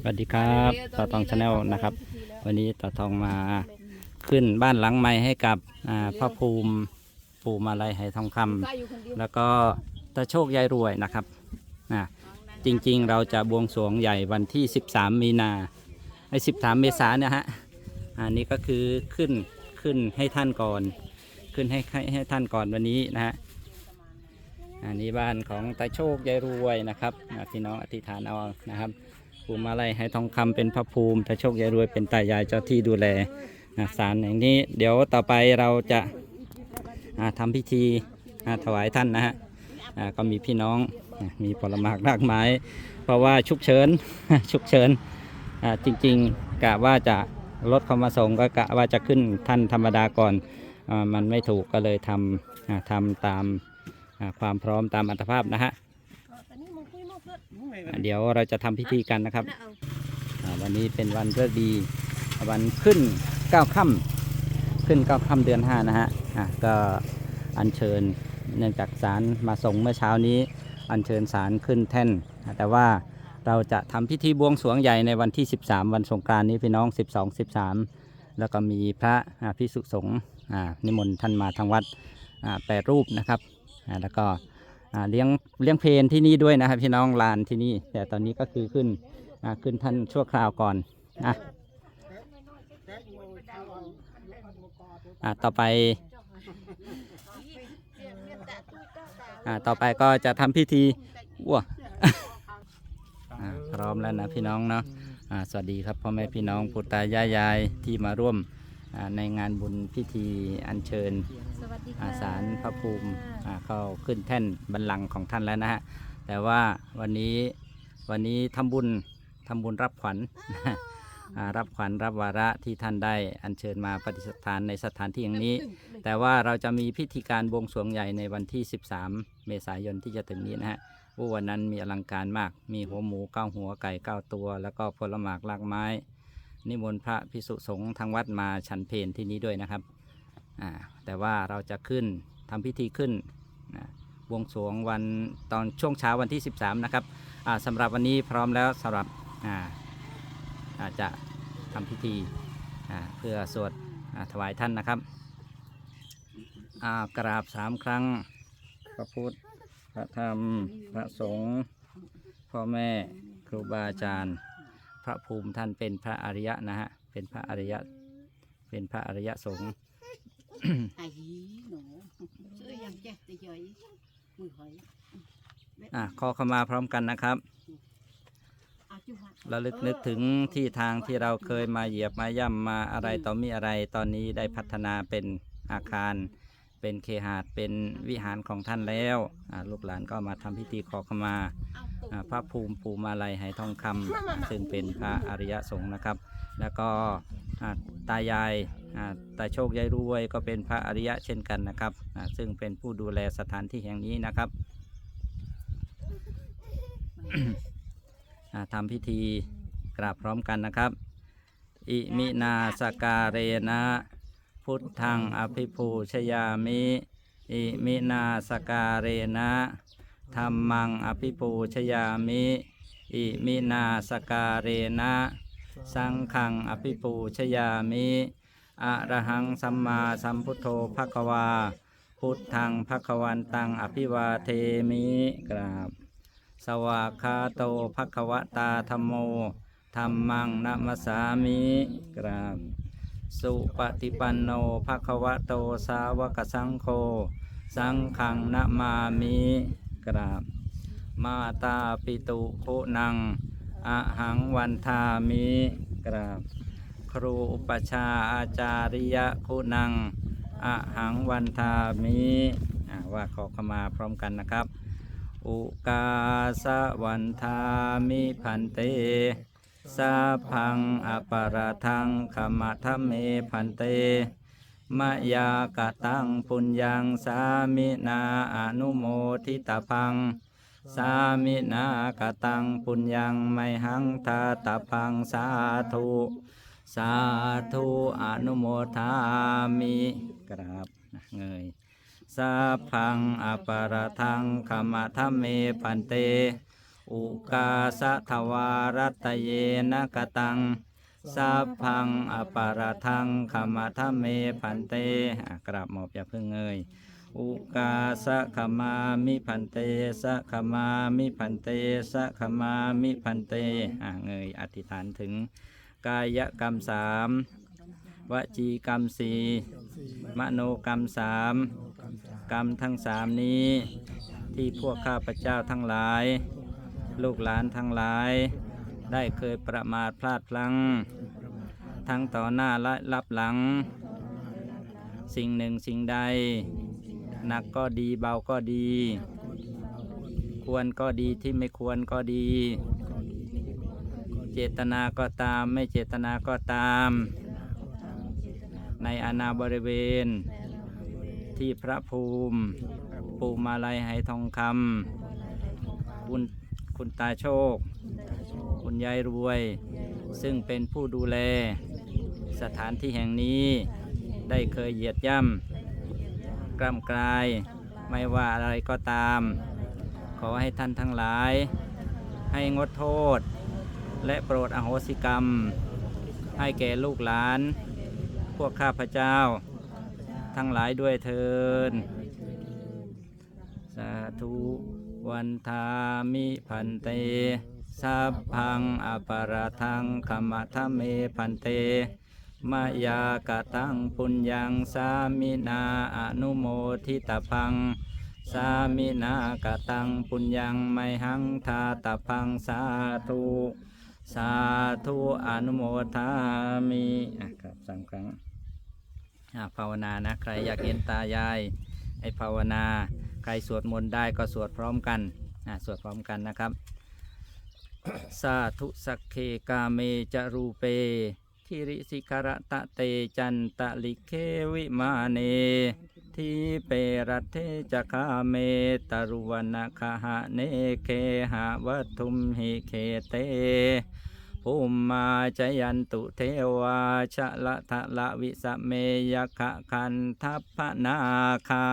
สวัสดีครับต่อทองชาแนลนะครับ วันนี้ต่อทองมาขึ้นบ้านหลังใหม่ให้กับอ่าพ่อภูมิภูมิอะไรให้ทองคำแล้วก็ตาโชคยายรวยนะครับอ่าจริงๆ เราจะบวงสรวงใหญ่วันที่ 13 มีนาไอ้13 เมษายนเนี่ยฮะอันนี้ก็คือขึ้นขึ้นให้ท่านก่อน ขึ้นให้ให้ให้ท่านก่อนวันนี้นะฮะอันนี้บ้านของตาโชคยายรวยนะครับอ่าพี่น้องอธิษฐานเอานะครับ ภูมิอะไรให้ทองคำเป็นพระภูมิตาโชคยายรวยเป็นตายายเจ้าที่ดูแลนะสารอย่างนี้ เดี๋ยวต่อไปเราจะอ่าทำพิธีถวายท่านนะฮะก็มีพี่น้องมีผลไม้รากไม้ เพราะว่าฉุกเฉินฉุกเฉินอ่าจริงๆกะว่าจะรถเข้ามาส่งก็กะว่าจะขึ้นท่านธรรมดาก่อนอมันไม่ถูกก็เลยทำทำตามความพร้อมตามอัตภาพนะฮะ เดี๋ยวเราจะทำพิธีกันนะครับอ่าวันนี้เป็นวันเลิกษ์ดี วันขึ้นเก้าค่ำขึ้นเก้าค่ำเดือนห้านะฮะอะก็อัญเชิญเนื่องจากสารมาส่งเมื่อเช้านี้ อัญเชิญสารขึ้นแท่นอะแต่ว่าเราจะทำพิธีบวงสรวงใหญ่ในวันที่ 13 วันสงกรานต์นี้พี่น้อง 12 13 แล้วก็มีพระอ่าพิสุสงฆ์อ่านิมนต์ท่านมาทางวัดอ่าแปดรูปนะครับอ่าแล้วก็อ่า เลี้ยงเลี้ยงเพลนที่นี่ด้วยนะครับ พี่น้องลานที่นี่ แต่ตอนนี้ก็คือขึ้นขึ้นท่านชั่วคราวก่อนอะอะต่อไปอ่าต่อไปก็จะทำพิธีว้าพร้อมแล้วนะพี่น้องเนาะอ่าสวัสดีครับพ่อแม่พี่น้องปู่ตายายยายที่มาร่วม ในงานบุญพิธีอัญเชิญสวัสดีอาค่ะสารพระภูมิอ่าเข้าขึ้นแท่นบัลลังก์ของท่านแล้วนะฮะ แต่ว่าวันนี้วันนี้ทำบุญทำบุญรับขวัญอ่ารับขวัญรับวาระที่ท่านได้อัญเชิญมาปฏิสถานในสถานที่อย่างนี้ แต่ว่าเราจะมีพิธีการบวงสรวงใหญ่ในวันที่ 13 เมษายนที่จะถึงนี้นะฮะว่าวันนั้นมีอลังการมาก มีหัวหมูเก้าหัวไก่เก้าตัว แล้วก็ผลหมากลากไม้ นิมนต์พระพิสุสงฆ์ทางวัดมาฉันเพลที่นี้ด้วยนะครับแต่ว่าเราจะขึ้นทำพิธีขึ้นนะบวงสรวงวันตอนช่วงเช้าวันที่ 13 นะครับอ่าสำหรับวันนี้พร้อมแล้วสำหรับอาอาจะทำพิธีเพื่อสวดถวายท่านนะครับกราบสามครั้ง พระพุทธ พระธรรม พระสงฆ์ พ่อแม่ ครูบาอาจารย์ พระภูมิท่านเป็นพระอริยะนะฮะ เป็นพระอริยะ เป็นพระอริยสงฆ์ไอ้หนูซื้อยังแจ๊กจะย่อยมือหอยอะขอเข้ามาพร้อมกันนะครับอาจุหัดระลึกนึกถึงที่ทางที่เราเคยมาเหยียบมาย่ำมาอะไรต่อมีอะไรตอนนี้ได้พัฒนาเป็นอาคาร เป็นเคหาดเป็นวิหารของท่านแล้วอะลูกหลานก็มาทำพิธีขอเข้ามาอะ พระภูมิภูมาลัยไหทองคำซึ่งเป็นพระอริยสงฆ์นะครับ แล้วก็อะตายายอะตาโชคยายรวยก็เป็นพระอริยะเช่นกันนะครับอะซึ่งเป็นผู้ดูแลสถานที่แห่งนี้นะครับอ่าทำพิธีกราบพร้อมกันนะครับ อิมินาสการเรนะพุทธังอภิปูชยามิ อิมินาสการเรนะ ธรรมังอภิปูชยามิ อิมินาสการเรนะ สังฆังอภิปูชยามิอะระหังสัมมาสัมพุทโธภควา พุทธังภควันตังอภิวาเทมิกราบ สวากขาโตภควตาธรรมโมธรรมังนัมสามิกราบ สุปฏิปันโนภควโตสาวกสังโฆ สังขังนามามิ กราบ มาตาปิตุโนังอหังวันทามิกราบ ครูอุปชาอาจาริยคุณังอหังวันทามิว่าขอขมาพร้อมกันนะครับ อุกาสะวันทามิพันเตสาพังอปาราทังขมาทเมพันเต มะยากะตังปุญญังสามินาอนุโมทิตาพัง สามินากะตังปุญญังไมหังทาตาพังสาธุสาธุอนุโมทามิกราบเงยสาพังอปารทังขมาทเมพันเต อุกาสะทวารัตเยนกตัง สัพพังอปาราทังขมาทเมพันเตะกราบหมอบอย่าเพิ่งเงยอุกาสะขมามิพันเตสะขมามิพันเตสะขมามิพันเตะเงยอธิษฐานถึงกายกรรมสามวจีกรรมสี่มโนกรรมสามกรรมทั้งสามนี้ ที่พวกข้าพเจ้าทั้งหลาย ลูกหลานทั้งหลาย ได้เคยประมาทพลาดพลั้ง ทั้งต่อหน้าและรับหลัง สิ่งหนึ่งสิ่งใด หนักก็ดีเบาก็ดี ควรก็ดีที่ไม่ควรก็ดี เจตนาก็ตามไม่เจตนาก็ตาม ในอาณาบริเวณ ที่พระภูมิ ปูมาลัยไหทองคำคุณคุณตาโชค คุณยายรวย ซึ่งเป็นผู้ดูแล สถานที่แห่งนี้ได้เคยเหยียดย่ำกล้ำกลาย ไม่ว่าอะไรก็ตาม ขอให้ท่านทั้งหลาย ให้งดโทษ และโปรดอโหสิกรรม ให้แก่ลูกหลาน พวกข้าพเจ้า ทั้งหลายด้วยเทินสาธุวันทามิพันเต สัพพังอปาราทังขมะทเมพันเตมายากะตังปุญญังสามินาอนุโมทิตพัง สามินากะตังปุญญังไมหังทาตพังสาธุสาธุอนุโมทามิอะครับสามครั้งภาวนานะใครอยากเห็นตายายให้ภาวนา ใครสวดมนต์ได้ก็สวดพร้อมกันอะสวดพร้อมกันนะครับ สาธุสักเคกาเมจรูเปทิริสิกรตะเตจันตะลิเควิมาเนทีเปรัตเทจคาเมตรุวนาคหะเนเคหะวัตุมหิเคเตภูมิมาจยันตุเทวาชะละทะละวิสเมยขะคันทัพพนาคา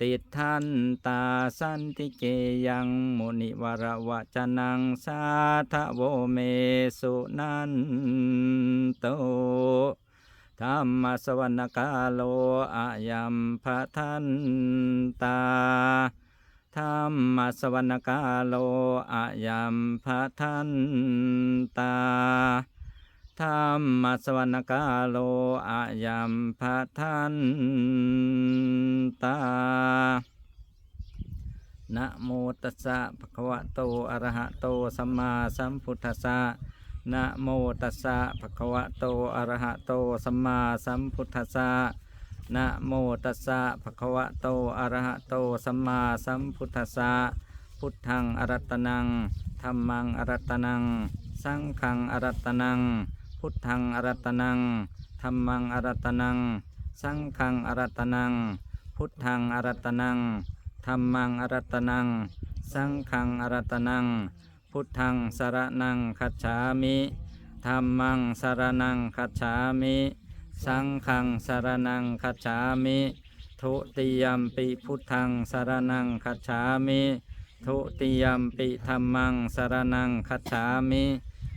ติดทันตาสันติเกยังมุนิวรวจนังสาทโวเมสุนันโตธรรมสวรรกาโลอายัมพะทันตาธรรมสวรรกาโลอายัมพะทันตา ธรรมสวรรกาโลอายัมพะทันตา นะโมตัสสะภะคะวะโต อะระหะโต สัมมาสัมพุทธัสสะ นะโมตัสสะภะคะวะโต อะระหะโต สัมมาสัมพุทธัสสะ นะโมตัสสะภะคะวะโต อะระหะโต สัมมาสัมพุทธัสสะ พุทธังอรัตตนัง ธัมมังอรัตตนัง สังฆังอรัตตนัง พุทธังอรัตนังธัมมังอรัตนัง สังฆังอรัตนัง พุทธังอรัตนังธัมมังอรัตนัง สังฆังอรัตนัง พุทธังสารนังคัจฉามิธัมมังสารนังคัจฉามิ สังฆังสารนังคัจฉามิทุติยมปิพุทธังสารนังคัจฉามิทุติยมปิธัมมังสารนังคัจฉามิ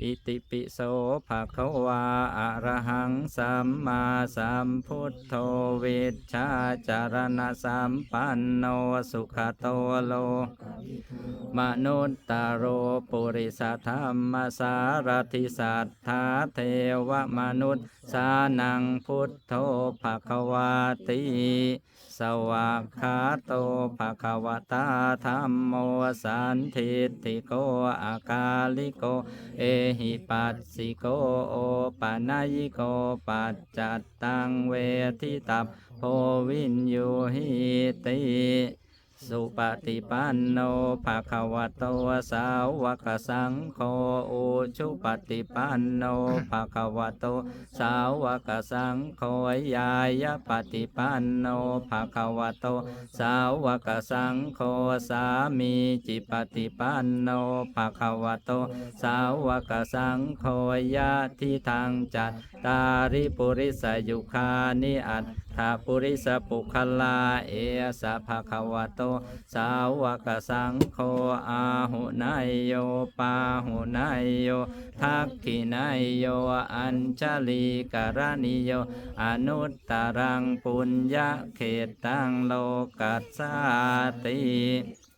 อิติปิโสภะคะวาอะระหังสัมมาสัมพุทโธวิชชาจารณะสัมปันโนสุขโตโลมนุตตโรปุริสธรรมสารทิสัทธาเทวมนุษย์สานังพุทโธภะคะวาติ วะขาโตภะคะวะตาธรรมโมสันทิติโกอากาลิโก เอหิปัสสิโกโอปะนายิโกปัจจัตตังเวทิตับโพวินยูหิติ สุปฏิปันโนภะคะวะโตสาวกสังโฆอุชุปฏิปันโนภะคะวะโตสาวกสังโฆยายปฏิปันโนภะคะวะโตสาวกสังโฆสามีจิปฏิปันโนภะคะวะโตสาวกสังโฆยะทิทางจัตตาริปุริสยุคานิอัตทาปุริสปุคลาเอสะภะคะวะโต สาวกสังโฆอาหุนายโยปาหุนายโยทักขินายโยอัญชลีกรณิโยอนุตตรังปุญญเขตตังโลกัสสาติ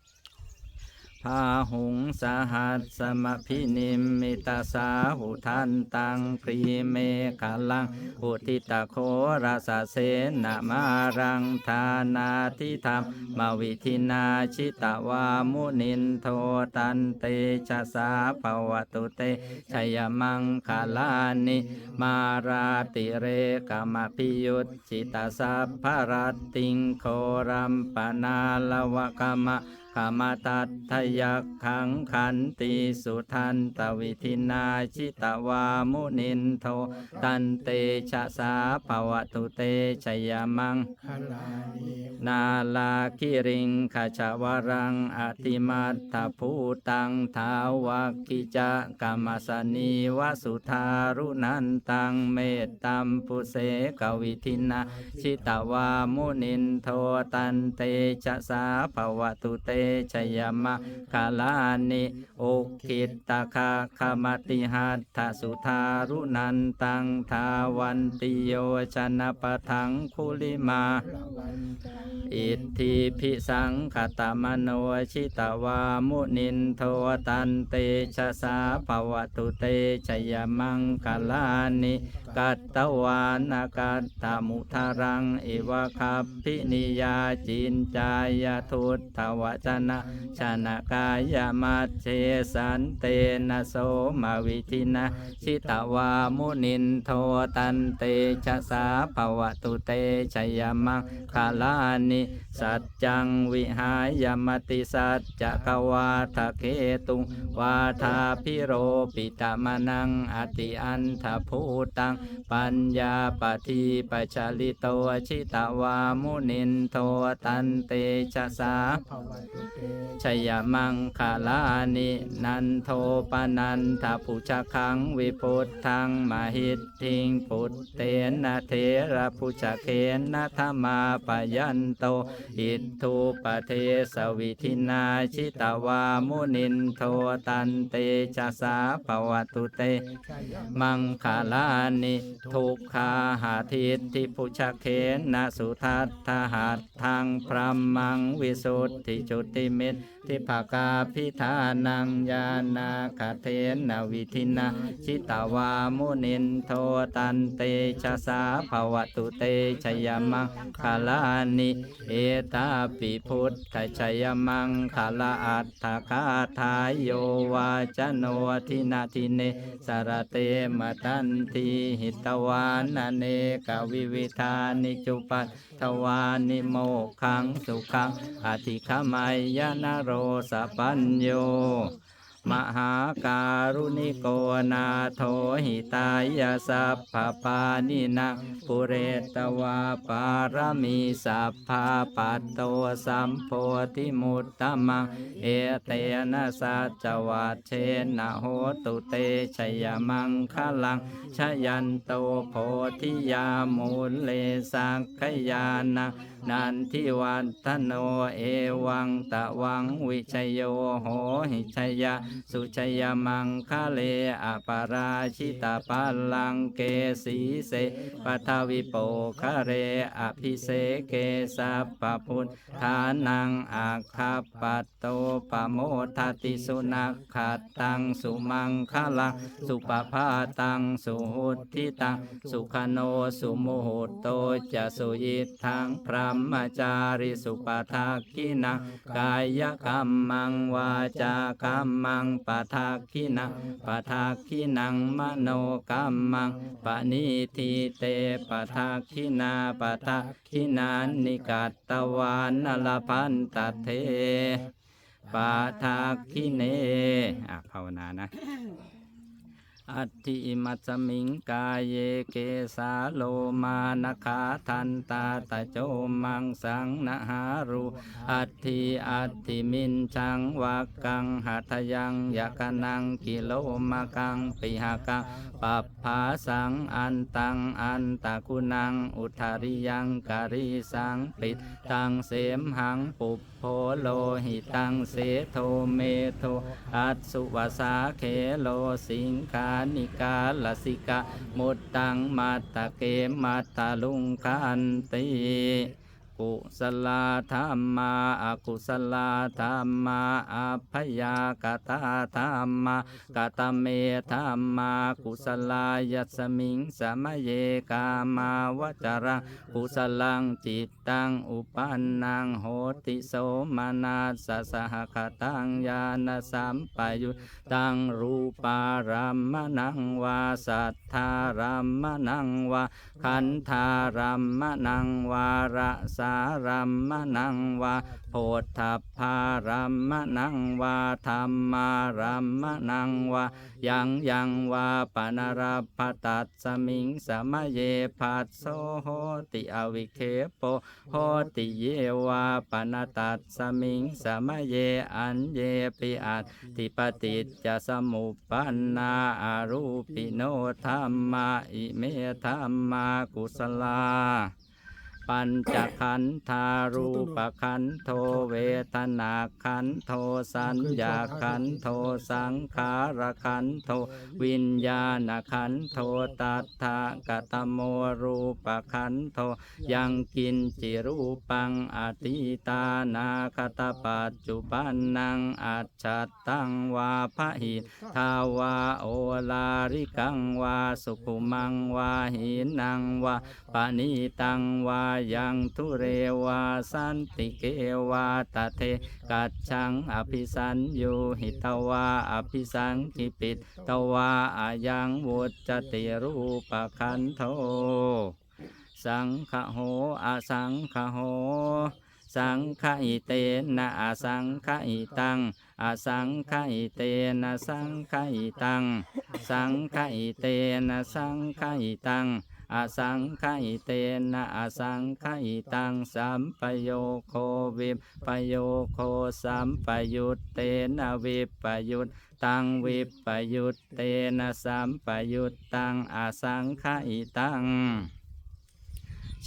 พาหุงสหัสสมพินิมมิตาสาหุทันตังพรีเมฆลังอุทิตโคราสเสนามารังทานาทิธรรมมวิธินาชิตวามุนินโทตันเตชะสาภวตุเตชยมังคาลานิมาราติเรกามพิยุตจิตาสัพพรติงโครัมปนาลวกามะ ขามตัตทยักขังขันติสุทันตวิธินาชิตวามุนินโทตันเตชะสาภวตุเตชยมังนาลาคิริงขจวรังอติมัตถภูตังทาวกิจะกรรมสนีวสุธารุนันตังเมตตัมปุเสกวิธินาชิตวามุนินโทตันเตชะสาภวตุเตชยมะคาลานิโอคิตตะคาคามติหัตถสุธารุนันตังทาวันติโยชนะปะทังคุลิมาละวันตาอิทธิพิสังขตมโนชิตวามุนินโทตันเตชะสาภวตุเตชยมังคลานิ กัตตวานากัตตมุทารังอิวะคัพพินิยาจินจายทุตถวจนะชนะกายมัจเชสันเตนะโสมาวิธินาชิตวามุนินโทตันเตชะสาภวตุเตชยมังคลานิสัจจังวิหายมติสัจจะกวาทะเกตุงวาทาพิโรปิตมนังอติอันทภูตังปัญญาปฏิปัจจลิโตชิตวามุนินโทตันเตชะสาชยมังคาลานินันโทปนันทปุชคังวิพุทธังมหิตทิงปุตเตนะเทระพุชเคนนะธรรมาปยันโตอิทธุปเทสวิธินาชิตวามุนินโทตันเตชะสาภวตุเต มังคาลานิทุกขาหาทิตติพุชเคนนะสุทัตถหัตทังพระมังวิสุทธิจุติมิตทิภากาพิธานังยานาคาเทนะวิธินาชิตาวามุนินโทตันเตชะสาภวตุเตชยมังคาลานิเอตาปิพุทธชยมังคาลาอัตถคาทายโยวาจโนทินาทิเนสารเตมตันทีหิตวานเนกวิวิธานิจุปัตทวานิโมขังสุขังอธิขมายนโรสปัญโย การุณิโกนาโทหิตายาสัพพปานินาปุเรตวาปารมีสัพพาปัตโตสัมโพธิมุตตมังเอเตนะสัจวัตเชนะโหตุเตชยมังคลังชยันโตโพธิยามูลเลสักขยานัง นันทิวันทโนเอวังตะวังวิชยโยโหหิชยาสุชยมังคะเลอปาราชิตาปัลลังเกสีเสปัทวิโปคะเรอภิเสเกสัพปพุทธานังอาคาปัตโตปโมทติสุนักขัดตังสุมังคะลังสุปภาตังสุหุติตังสุขโนสุโมโหโตจะสุยิทังพระมมจาริสุปทักขินังกายกรรมังวาจากรรมังปทักขินังปทักขินังมโนกรรมังปณิทิเตปทักขินาปทักขินานิกัตตวานลพันตเทปทักขิเนอะภาวนานะ อัติมัจสมิงกายเยเกสาโลมานะขาทันตาตะโจมังสังนะหารุอัติอัติมินชังวักกังหัตยังยะกนังกิโลมากังปิหากังปัปภาสังอันตังอันตะกุนังอุทาริยังการิสังปิดตังเสมหังปุป โพโลหิตังเสโทเมโทอัตสุวาสาเขโลสิงคานิกาลสิกะมุตตังมัตตะเกมัตตะลุงคันติ กุสลาธรรมาอากุสลาธรรมาอัพยากตาธรรมากตเมธรรมากุสลายัสมิงสมเยกามาวจรังกุสลังจิตตังอุปันนังโหติโสมานาสสหคตังญาณสัมปยุตตังรูปารัมมนังวาสัทธารัมมนังวาขันธารัมมนังวาระสารัมมนังวาโพธพารัมมนังวาธรรมารัมมนังวายังยังวาปนารพตัสสมิงสมเยปัสโสโหติอวิเคโปโหติเยวาปนตัสสมิงสมเยอันเยปิอัตติปฏิจจสมุปปันนาอารูปิโนธรรมาอิเมธรรมากุสลา ปัญจขันธารูปขันโทเวทนาขันโทสัญญาขันโทสังขารขันโทวิญญาณขันโทตัทธกตโมรูปขันโทยังกินจิรูปังอติตานาคตปัจจุบันนังอัจฉตังวาพระหิทาวาโอลาริกังวาสุขุมังวาหินังวาปณิตังวายังทุเรวาสันติเกวาตเทกัจฉังอภิสัญยูหิตวาอภิสังกิปิตตวาอายังวุจติรูปขันโทสังฆโหอสังฆโห สังฆอิเตนะอสังฆอิตังอสังฆอิเตนะสังฆอิตัง สังฆอิเตนะสังฆอิตัง อสังขยเตนะอสังขยตังสัมปโยโควิปปโยโคสัมปยุตเตนะวิปปยุตตังวิปปยุตเตนะสัมปยุตตังอสังขยตัง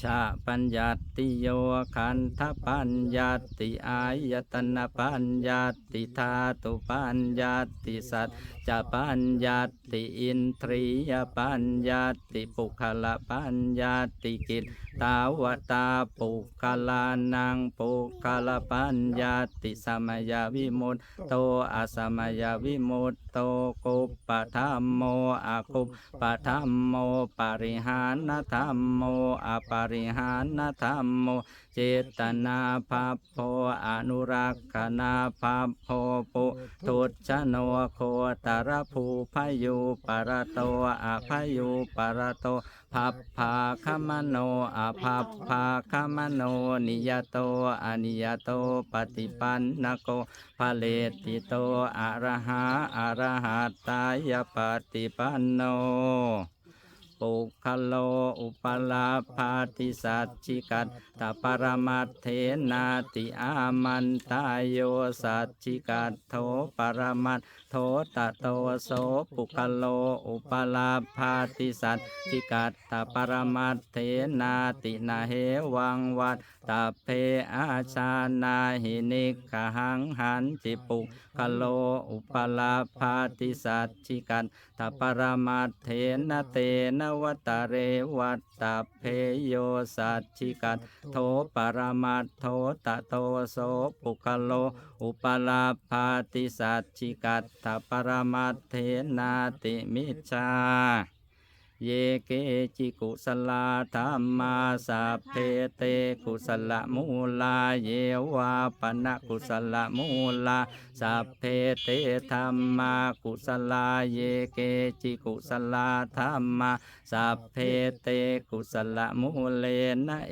ชาปัญญาติโยคันทปัญญาติอายตนะปัญญาติธาตุปัญญาติสัจจะปัญญาติอินทรียปัญญาติปุคละปัญญาติกิตตาวตาปุคลานังปุคละปัญญาติสมยาวิมุตโตอสมยาวิมุต ตกุปปะธัมโมอากุปปะธัมโมปริหานธรรมโมอปริหานธรรมโม เจตนาภาพโพอนุรักษนาภาพโพปุทุชโนโคตรภูพยุปรโตอภยุปรโตพัพพาคมโนอภัพพาคมโนนิยโตอนิยโตปฏิปันนโกภเลติโตอรหาอรหัตตายปฏิปันโน ปุคโลอุปลาภาติสัจจิกัตตปรมัตเถนาติอามันตายโยสัจจิกัตโทปรมัต ทตะโตโสปุคโล อุปลาภาติสัจจิกัตตปรมัตเทนาตินาเหวังวัตตาเพอาชานาหินิกหังหันจิปุคโล อุปลาภาติสัจจิกัตตปรมัตเถนะเตนะวัตเรวัตตเพโยสัจจิกัตโทปรมัตโทตะโตโสปุคโล อุปลาภาติสัจจิกัตถปรมัตเถนาติมิจฉาเยเกจิกุสลาธรรมาสัพเพเตกุสลมูลาเยวาปนกุสลมูลาสัพเพเตธรรมากุสลาเยเกจิกุสลาธรรมาสัพเพเตกุสลมูเลนะ